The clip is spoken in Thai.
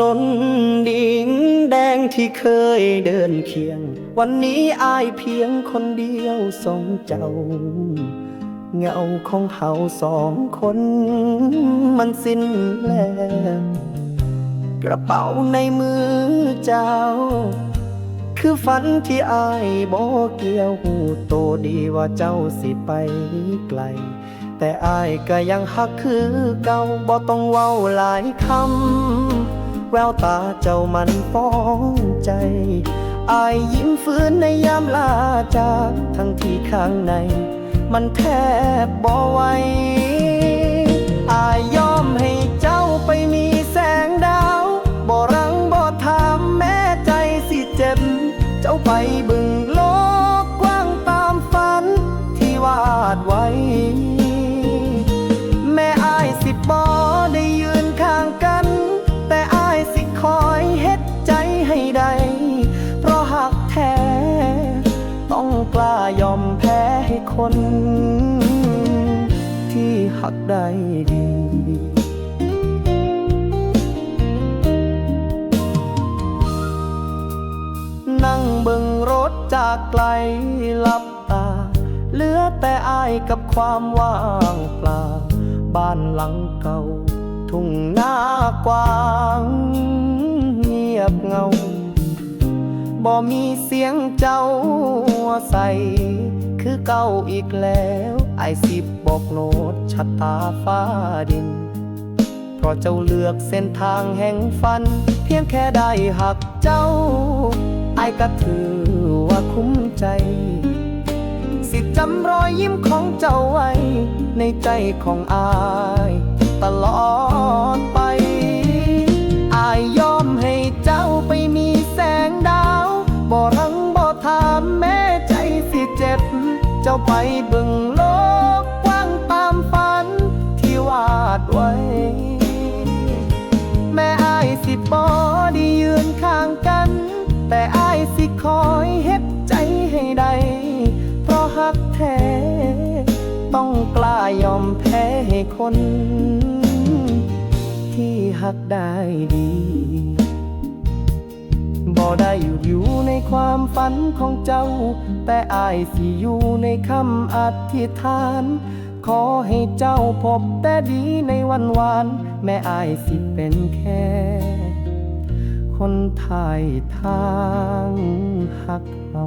นนดิ่งแดงที่เคยเดินเคียง วันนี้อายเพียงคนเดียวสองเจ้า เงาของเฮาสองคนมันสิ้นแล้วกระเป๋าในมือเจ้า คือฝันที่อายบอกเกี่ยวหูโตดีว่าเจ้าสิไปไกล แต่อายก็ยังหักคือเก่าบ่ต้องเว้าหลายคำ แววตาเจ้ามันฟ้องใจ อายยิ้มฟื้นในยามลาจากทั้งที่ข้างใน มันแทบบ่ไหวอายยอมให้เจ้าไปมีแสงดาว บ่รังบ่ถามแม้ใจสิเจ็บ เจ้าไปบึ คน ที่หักได้ดีนั่งเบิ่งรถจากไกลหลับตา เหลือแต่อายกับความว่างเปล่า บ้านหลังเก่า ทุ่งนากว้าง เงียบเงา บ่มีเสียงเจ้าใส่คือเก่าอีกแล้วไอสิบบอกโนดชะตาฟ้าดิน เพราะเจ้าเลือกเส้นทางแห่งฝัน เพียงแค่ได้หักเจ้า ไอก็ถือว่าคุ้มใจ สิจำรอยยิ้มของเจ้าไว้ ในใจของอาย ตลอด เจ้าไปบิ่งโลกกว้างตามฝันที่วาดไว้ แม่อายสิบอได้ยืนข้างกัน แต่อายสิคอยเฮ็ดใจให้ได้เพราะหักแท้ต้องกล้ายอมแพ้ให้คน ที่หักได้ดี ฝันของเจ้า แต่อายสิอยู่ในคำอธิษฐาน ขอให้เจ้าพบแต่ดีในวันวาน แม่อายสิเป็นแค่ คนไทยทางหักเรา